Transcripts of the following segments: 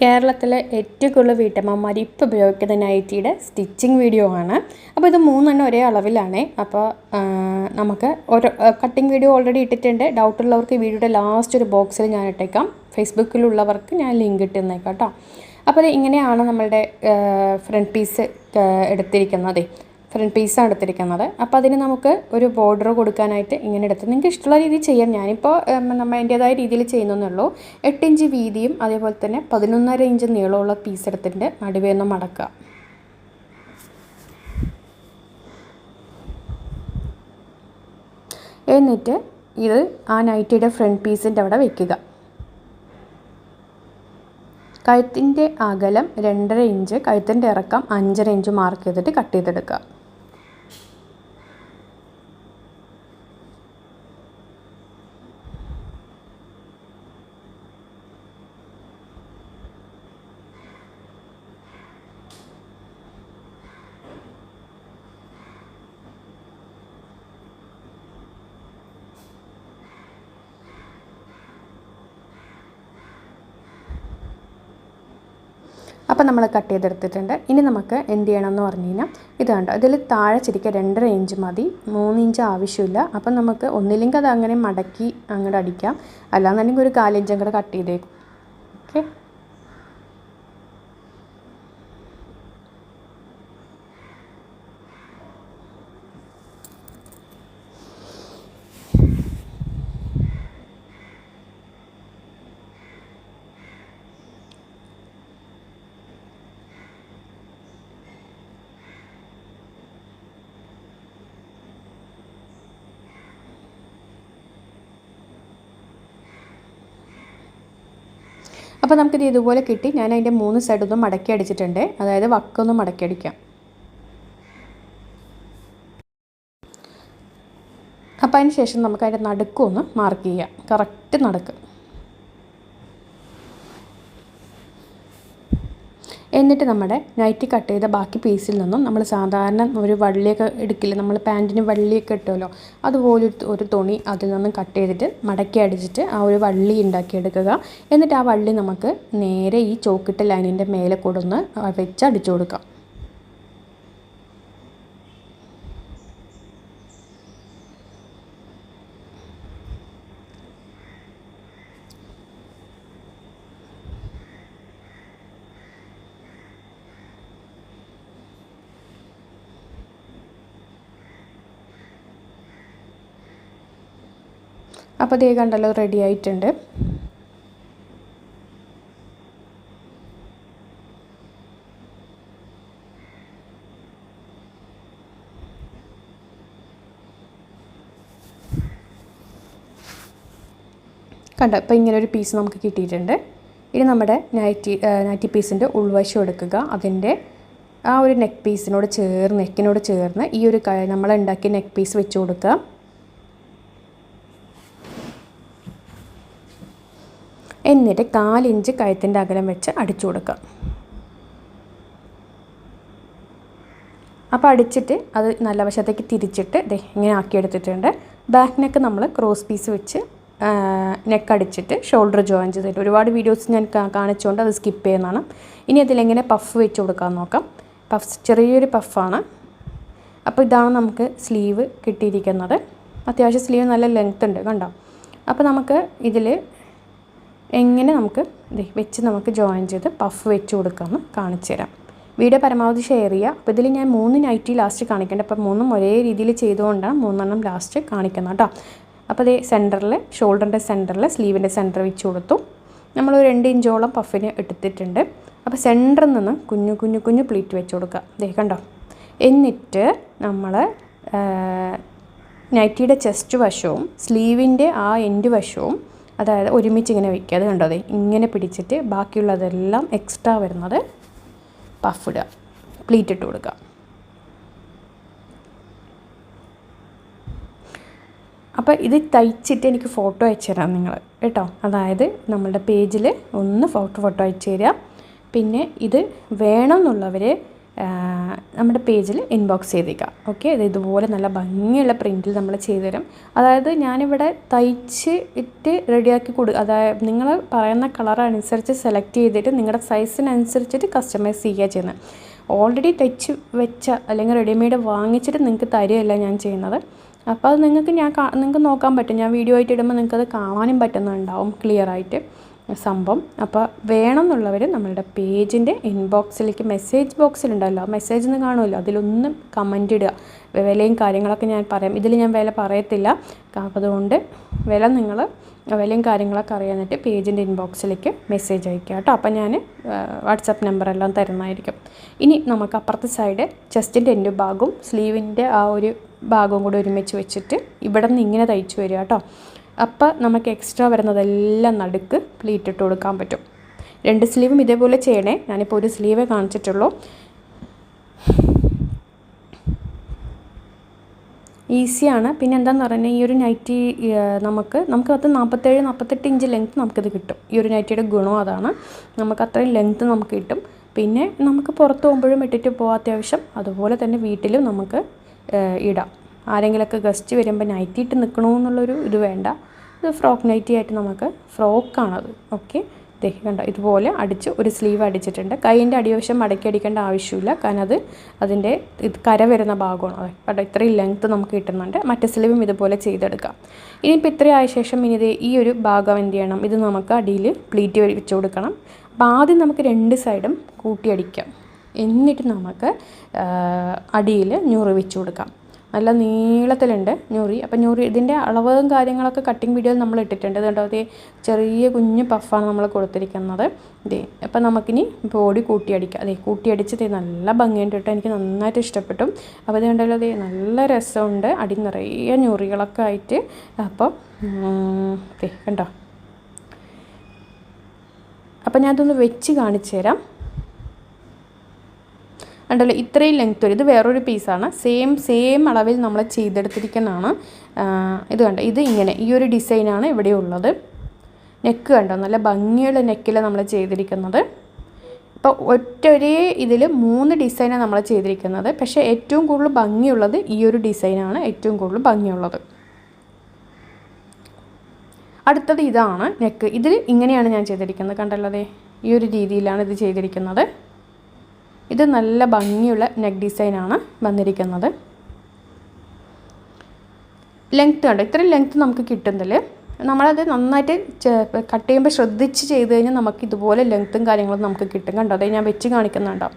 കേരളത്തിലെ ഏറ്റവും കൂടുതൽ വീട്ടമ്മമാർ ഇപ്പോൾ ഉപയോഗിക്കുന്ന നൈറ്റിയുടെ സ്റ്റിച്ചിങ് വീഡിയോ ആണ്. അപ്പോൾ ഇത് മൂന്നെണ്ണം ഒരേ അളവിലാണ്. അപ്പോൾ നമുക്ക് ഒരു കട്ടിങ് വീഡിയോ ഓൾറെഡി ഇട്ടിട്ടുണ്ട്. ഡൗട്ട് ഉള്ളവർക്ക് വീഡിയോയുടെ ലാസ്റ്റ് ഒരു ബോക്സിൽ ഞാൻ ഇട്ടേക്കാം. ഫേസ്ബുക്കിലുള്ളവർക്ക് ഞാൻ ലിങ്ക് ഇട്ടുന്നേക്കാം കേട്ടോ. അപ്പോൾ ഇങ്ങനെയാണ് നമ്മളുടെ ഫ്രണ്ട് പീസ് എടുത്തിരിക്കുന്നത്. ഫ്രണ്ട് പീസാണ് എടുത്തിരിക്കുന്നത്. അപ്പോൾ അതിന് നമുക്ക് ഒരു ബോർഡർ കൊടുക്കാനായിട്ട് ഇങ്ങനെ എടുത്ത് നിങ്ങൾക്ക് ഇഷ്ടമുള്ള രീതിയിൽ ചെയ്യാം. ഞാനിപ്പോൾ നമ്മൾ എന്റേതായ രീതിയിൽ ചെയ്യുന്നേ ഉള്ളൂ എട്ട് ഇഞ്ച് വീതിയും അതേപോലെ തന്നെ പതിനൊന്നര ഇഞ്ച് നീളമുള്ള പീസ് എടുത്തിട്ട് നടുവേ ഒന്ന് മടക്കുക. എന്നിട്ട് ഇത് ആ നൈറ്റിയുടെ ഫ്രണ്ട് പീസിന്റെ അവിടെ വയ്ക്കുക കഴുത്തിന്റെ അകലം രണ്ടര ഇഞ്ച് കഴുത്തിന്റെ ഇറക്കം അഞ്ചര ഇഞ്ച് മാർക്ക് ചെയ്തിട്ട് കട്ട് ചെയ്തെടുക്കുക. അപ്പോൾ നമ്മൾ കട്ട് ചെയ്തെടുത്തിട്ടുണ്ട്. ഇനി നമുക്ക് എന്ത് ചെയ്യണം എന്ന് പറഞ്ഞു കഴിഞ്ഞാൽ ഇത് കണ്ടോ ഇതിൽ താഴെ ശരിക്കും രണ്ടര ഇഞ്ച് മതി. മൂന്ന് ഇഞ്ച് ആവശ്യമില്ല. അപ്പം നമുക്ക് ഒന്നില്ലെങ്കിൽ അത് അങ്ങനെ മടക്കി അങ്ങോട്ട് അടിക്കാം. അല്ലാന്നുണ്ടെങ്കിൽ ഒരു കാലിഞ്ച് അങ്ങോട്ട് കട്ട് ചെയ്തേക്കും. ഓക്കെ? അപ്പോൾ നമുക്കിത് ഇതുപോലെ കിട്ടി. ഞാൻ അതിന്റെ മൂന്ന് സൈഡൊന്നും മടക്കി അടിച്ചിട്ടുണ്ട്. അതായത് വക്കൊന്നും മടക്കി അടിക്കാം. അപ്പോൾ അതിന് ശേഷം നമുക്ക് അതിന്റെ നടുക്കൊന്ന് മാർക്ക് ചെയ്യാം. കറക്റ്റ് നടുക്ക്. എന്നിട്ട് നമ്മുടെ നൈറ്റി കട്ട് ചെയ്ത ബാക്കി പീസിൽ നിന്നും നമ്മൾ സാധാരണ ഒരു വള്ളിയൊക്കെ എടുക്കില്ല നമ്മൾ പാന്റിന് വള്ളിയൊക്കെ ഇട്ടുമല്ലോ അതുപോലെ ഒരു- തുണി അതിൽ നിന്നും കട്ട് ചെയ്തിട്ട് മടക്കി അടിച്ചിട്ട് ആ ഒരു വള്ളി ഉണ്ടാക്കിയെടുക്കുക. എന്നിട്ട് ആ വള്ളി നമുക്ക് നേരെ ഈ ചോക്കിട്ട ലൈനിന്റെ മേലെ കൊടുന്ന് വെച്ച് അടിച്ചു കൊടുക്കാം. അപ്പോൾ ദേ കണ്ടല്ലോ റെഡി ആയിട്ടുണ്ട്. കണ്ട ഇപ്പോൾ ഇങ്ങനെ ഒരു പീസ് നമുക്ക് കിട്ടിയിട്ടുണ്ട്. ഇനി നമ്മുടെ നൈറ്റി നൈറ്റി പീസിന്റെ ഉൾവശം എടുക്കുക. അതിന്റെ ആ ഒരു നെക്ക് പീസിനോട് ചേർന്ന് നെക്കിനോട് ചേർന്ന് ഈ ഒരു നമ്മൾ ഉണ്ടാക്കിയ നെക്ക് പീസ് വെച്ച് കൊടുക്കുക. എന്നിട്ട് കാലിഞ്ച് കഴുത്തിന്റെ അകലം വെച്ച് അടിച്ചു കൊടുക്കുക. അപ്പോൾ അടിച്ചിട്ട് അത് നല്ല വശത്തേക്ക് തിരിച്ചിട്ട് ദേ ഇങ്ങനെ ആക്കിയെടുത്തിട്ടുണ്ട് ബാക്ക് നെക്ക് നമ്മൾ ക്രോസ് പീസ് വെച്ച് നെക്ക് അടിച്ചിട്ട് ഷോൾഡർ ജോയിൻ ചെയ്തിട്ട്. ഒരുപാട് വീഡിയോസ് ഞാൻ കാണിച്ചുകൊണ്ട് അത് സ്കിപ്പ് ചെയ്യുന്നതാണ്. ഇനി അതിലെങ്ങനെ പഫ് വെച്ച് കൊടുക്കാൻ നോക്കാം. പഫ് ചെറിയൊരു പഫാണ് അപ്പോൾ ഇതാണ് നമുക്ക് സ്ലീവ് കിട്ടിയിരിക്കുന്നത്. അത്യാവശ്യം സ്ലീവ് നല്ല ലെങ്ത് ഉണ്ട് കണ്ടോ? അപ്പോൾ നമുക്ക് ഇതിൽ എങ്ങനെ നമുക്ക് വെച്ച് നമുക്ക് ജോയിൻ ചെയ്ത് പഫ് വെച്ച് കൊടുക്കാമെന്ന് കാണിച്ചു തരാം. വീഡിയോ പരമാവധി ഷെയർ ചെയ്യുക. അപ്പോൾ ഇതിൽ ഞാൻ മൂന്ന് നൈറ്റി ലാസ്റ്റ് കാണിക്കേണ്ടത് അപ്പോൾ മൂന്നും ഒരേ രീതിയിൽ ചെയ്തുകൊണ്ടാണ് മൂന്നെണ്ണം ലാസ്റ്റ് കാണിക്കുന്നത് കേട്ടോ. അപ്പോൾ അതേ സെന്ററിൽ ഷോൾഡറിന്റെ സെന്ററിൽ സ്ലീവിന്റെ സെന്റർ വെച്ച് കൊടുത്തു. നമ്മൾ ഒരു രണ്ട് ഇഞ്ചോളം പഫിന് എടുത്തിട്ടുണ്ട്. അപ്പോൾ സെന്ററിൽ നിന്ന് കുഞ്ഞു കുഞ്ഞു കുഞ്ഞു പ്ലീറ്റ് വെച്ച് കൊടുക്കുക ദേ കണ്ടോ? എന്നിട്ട് നമ്മൾ നൈറ്റിയുടെ ചെസ്റ്റ് വശവും സ്ലീവിന്റെ ആ എൻഡ് വശവും അതായത് ഒരുമിച്ച് ഇങ്ങനെ വയ്ക്കുക അത് കണ്ടോ? ഇങ്ങനെ പിടിച്ചിട്ട് ബാക്കിയുള്ളതെല്ലാം എക്സ്ട്രാ വരുന്നത് പഫ് ഇടുക. പ്ലീറ്റ് ഇട്ട് കൊടുക്കുക. അപ്പോൾ ഇത് തയ്ച്ചിട്ട് എനിക്ക് ഫോട്ടോ അയച്ചു തരാം നിങ്ങൾ കേട്ടോ? അതായത് നമ്മളുടെ പേജിൽ ഒന്ന് ഫോട്ടോ ഫോട്ടോ അയച്ചു തരിക പിന്നെ ഇത് വേണമെന്നുള്ളവർ നമ്മുടെ പേജിൽ ഇൻബോക്സ് ചെയ്തേക്കാം. ഓക്കെ അത് ഇതുപോലെ നല്ല ഭംഗിയുള്ള പ്രിന്റിൽ നമ്മൾ ചെയ്തു തരും അതായത് ഞാനിവിടെ തയ്ച്ച് ഇട്ട് റെഡിയാക്കി കൊടു അതായത് നിങ്ങൾ പറയുന്ന കളർ അനുസരിച്ച് സെലക്ട് ചെയ്തിട്ട് നിങ്ങളുടെ സൈസിനനുസരിച്ചിട്ട് കസ്റ്റമൈസ് ചെയ്യുക ചെയ്യുന്നത് ഓൾറെഡി തയ്ച്ച് വെച്ച അല്ലെങ്കിൽ റെഡിമെയ്ഡ് വാങ്ങിച്ചിട്ട് നിങ്ങൾക്ക് തരികയല്ല ഞാൻ ചെയ്യുന്നത്. അപ്പോൾ അത് നിങ്ങൾക്ക് ഞാൻ നിങ്ങൾക്ക് നോക്കാൻ പറ്റും. ഞാൻ വീഡിയോ ആയിട്ട് ഇടുമ്പോൾ നിങ്ങൾക്കത് കാണാനും പറ്റുന്നുണ്ടാവും ക്ലിയർ ആയിട്ട്. സംഭവം. അപ്പോൾ വേണം എന്നുള്ളവർ നമ്മളുടെ പേജിന്റെ ഇൻബോക്സിലേക്ക് മെസ്സേജ് ബോക്സിലുണ്ടല്ലോ മെസ്സേജ് എന്ന് കാണുമല്ലോ. അതിലൊന്നും കമന്റ് ഇടുക. വിലയും കാര്യങ്ങളൊക്കെ ഞാൻ പറയാം. ഇതിൽ ഞാൻ വില പറയത്തില്ല. അതുകൊണ്ട് വില നിങ്ങൾ വിലയും കാര്യങ്ങളൊക്കെ അറിയാനായിട്ട് പേജിന്റെ ഇൻബോക്സിലേക്ക് മെസ്സേജ് അയക്കുക കേട്ടോ. അപ്പോൾ ഞാൻ വാട്സപ്പ് നമ്പറെല്ലാം തരുന്നതായിരിക്കും. ഇനി നമുക്ക് അപ്പുറത്തെ സൈഡ് ചെസ്റ്റിന്റെ എന്റെ ഭാഗവും സ്ലീവിന്റെ ആ ഒരു ഭാഗവും കൂടി ഒരുമിച്ച് വെച്ചിട്ട് ഇവിടെ നിന്ന് ഇങ്ങനെ തയ്ച്ചു വരിക കേട്ടോ. അപ്പോൾ നമുക്ക് എക്സ്ട്രാ വരുന്നതെല്ലാം നടുക്ക് പ്ലീറ്റ് ഇട്ട് കൊടുക്കാൻ പറ്റും. രണ്ട് സ്ലീവും ഇതേപോലെ ചെയ്യണേ. ഞാനിപ്പോൾ ഒരു സ്ലീവേ കാണിച്ചിട്ടുള്ളൂ. ഈസിയാണ് പിന്നെ എന്താണെന്ന് പറഞ്ഞാൽ ഈ ഒരു നൈറ്റി നമുക്ക് നമുക്ക് അത് നാൽപ്പത്തേഴ് നാൽപ്പത്തെട്ട് ഇഞ്ച് ലെങ്ത്ത് നമുക്കിത് കിട്ടും. ഈ ഒരു നൈറ്റിയുടെ ഗുണം അതാണ്. നമുക്ക് അത്രയും ലെങ്ത്ത് നമുക്ക് കിട്ടും. പിന്നെ നമുക്ക് പുറത്ത് പോകുമ്പോഴും ഇട്ടിട്ട് പോകാം അത്യാവശ്യം. അതുപോലെ തന്നെ വീട്ടിലും നമുക്ക് ഇടാം. ആരെങ്കിലുമൊക്കെ ഗസ്റ്റ് വരുമ്പോൾ നൈറ്റി ഇട്ട് നിൽക്കണമെന്നുള്ളൊരു ഇത് വേണ്ട. ഇത് ഫ്രോക്ക് നൈറ്റി ആയിട്ട് നമുക്ക് ഫ്രോക്കാണത് ഓക്കെ കണ്ടോ? ഇതുപോലെ അടിച്ച് ഒരു സ്ലീവ് അടിച്ചിട്ടുണ്ട്. കൈയിന്റെ അടിവശം മടക്കി അടിക്കേണ്ട ആവശ്യമില്ല. കാരണം അത് അതിന്റെ ഇത് കര വരുന്ന ഭാഗമാണ്. അതെ കണ്ടോ? ഇത്രയും ലെങ്ത്ത് നമുക്ക് കിട്ടുന്നുണ്ട്. മറ്റേ സ്ലീവും ഇതുപോലെ ചെയ്തെടുക്കാം. ഇനിയിപ്പോൾ ഇത്രയായ ശേഷം ഇനി ഇത് ഈ ഒരു ഭാഗം എന്ത് ചെയ്യണം? ഇത് നമുക്ക് അടിയിൽ പ്ലീറ്റ് വെച്ച് കൊടുക്കണം. അപ്പോൾ ആദ്യം നമുക്ക് രണ്ട് സൈഡും കൂട്ടിയടിക്കാം എന്നിട്ട് നമുക്ക് അടിയിൽ ഞുറി വെച്ച് കൊടുക്കാം. നല്ല നീളത്തിലുണ്ട് ഞൊറി. അപ്പം ഞൊറി ഇതിന്റെ അളവും കാര്യങ്ങളൊക്കെ കട്ടിങ് വീഡിയോയിൽ നമ്മൾ ഇട്ടിട്ടുണ്ട്. ഇതുണ്ടോ അതേ ചെറിയ കുഞ്ഞ് പഫാണ് നമ്മൾ കൊടുത്തിരിക്കുന്നത്. ഇതേ അപ്പം നമുക്കിനി ബോഡി കൂട്ടിയടിക്കാം. അതെ കൂട്ടിയടിച്ചത് നല്ല ഭംഗിയുണ്ട് കേട്ടോ. എനിക്ക് നന്നായിട്ട് ഇഷ്ടപ്പെട്ടു. അപ്പോൾ ഇത് കണ്ടല്ലോ നല്ല രസമുണ്ട്. അടി നിറയെ ഞൊറികളൊക്കെ ആയിട്ട്. അപ്പോൾ ദേ കണ്ടോ? അപ്പം ഞാനതൊന്ന് വെച്ച് കാണിച്ചു തരാം കണ്ടല്ലോ ഇത്രയും ലെങ്ത് വരും ഇത് വേറൊരു പീസാണ് സെയിം സെയിം അളവിൽ നമ്മൾ ചെയ്തെടുത്തിരിക്കുന്നതാണ്. ഇത് കണ്ടോ ഇത് ഇങ്ങനെ ഈ ഒരു ഡിസൈനാണ് ഇവിടെ ഉള്ളത്. നെക്ക് കണ്ടോ നല്ല ഭംഗിയുള്ള നെക്കിൽ നമ്മൾ ചെയ്തിരിക്കുന്നത്. ഇപ്പോൾ ഒറ്റ ഒരേ ഇതിൽ മൂന്ന് ഡിസൈനാണ് നമ്മൾ ചെയ്തിരിക്കുന്നത്. പക്ഷേ ഏറ്റവും കൂടുതൽ ഭംഗിയുള്ളത് ഈ ഒരു ഡിസൈനാണ് ഏറ്റവും കൂടുതൽ ഭംഗിയുള്ളത്. അടുത്തത് ഇതാണ് നെക്ക് ഇതിൽ ഇങ്ങനെയാണ് ഞാൻ ചെയ്തിരിക്കുന്നത്. കണ്ടല്ലോ ഈ ഒരു രീതിയിലാണ് ഇത് ചെയ്തിരിക്കുന്നത്. ഇത് നല്ല ഭംഗിയുള്ള നെക്ക് ഡിസൈനാണ് വന്നിരിക്കുന്നത്. ലെങ്ത്ത് കണ്ടോ? ഇത്രയും ലെങ്ത്ത് നമുക്ക് കിട്ടുന്നില്ല. നമ്മളത് നന്നായിട്ട് കട്ട് ചെയ്യുമ്പോൾ ശ്രദ്ധിച്ച് ചെയ്ത് കഴിഞ്ഞാൽ നമുക്ക് ഇതുപോലെ ലെങ്ത്തും കാര്യങ്ങളും നമുക്ക് കിട്ടും. കണ്ടോ? അതായത് ഞാൻ വെച്ച് കാണിക്കുന്നുണ്ടോ?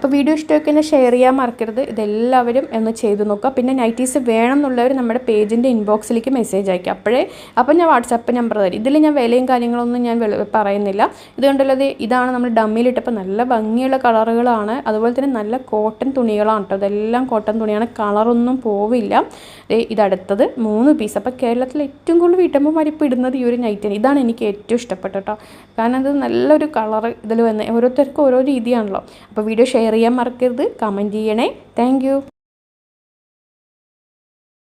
അപ്പോൾ വീഡിയോ ഇഷ്ടമൊക്കെ ഷെയർ ചെയ്യാൻ മറക്കരുത്. ഇതെല്ലാവരും ഒന്ന് ചെയ്ത് നോക്കുക. പിന്നെ നൈറ്റീസ് വേണം എന്നുള്ളവർ നമ്മുടെ പേജിന്റെ ഇൻബോക്സിലേക്ക് മെസ്സേജ് അയക്കുക അപ്പോഴേ അപ്പോൾ ഞാൻ വാട്സപ്പ് നമ്പർ തരും. ഇതിൽ ഞാൻ വിലയും കാര്യങ്ങളൊന്നും ഞാൻ പറയുന്നില്ല. ഇതുകൊണ്ടുള്ളത് ഇതാണ് നമ്മൾ ഡമ്മിയിലിട്ടപ്പോൾ നല്ല ഭംഗിയുള്ള കളറുകളാണ് അതുപോലെ തന്നെ നല്ല കോട്ടൺ തുണികളാണ് കേട്ടോ. ഇതെല്ലാം കോട്ടൺ തുണിയാണ്. കളറൊന്നും പോവില്ല. ഇതടുത്തത് മൂന്ന് പീസ് അപ്പോൾ കേരളത്തിൽ ഏറ്റവും കൂടുതൽ വീട്ടുമ്പോൾ മരിപ്പ് ഇടുന്നത് ഈ ഒരു നൈറ്റാണ് ഇതാണ് എനിക്ക് ഏറ്റവും ഇഷ്ടപ്പെട്ടോ കാരണം ഇത് നല്ലൊരു കളർ ഇതിൽ വന്ന് ഓരോരുത്തർക്കും ഓരോ രീതിയാണല്ലോ. അപ്പോൾ വീഡിയോ ഷെയർ ചെയ്യാൻ മറക്കരുത്. കമന്റ് ചെയ്യണേ. താങ്ക്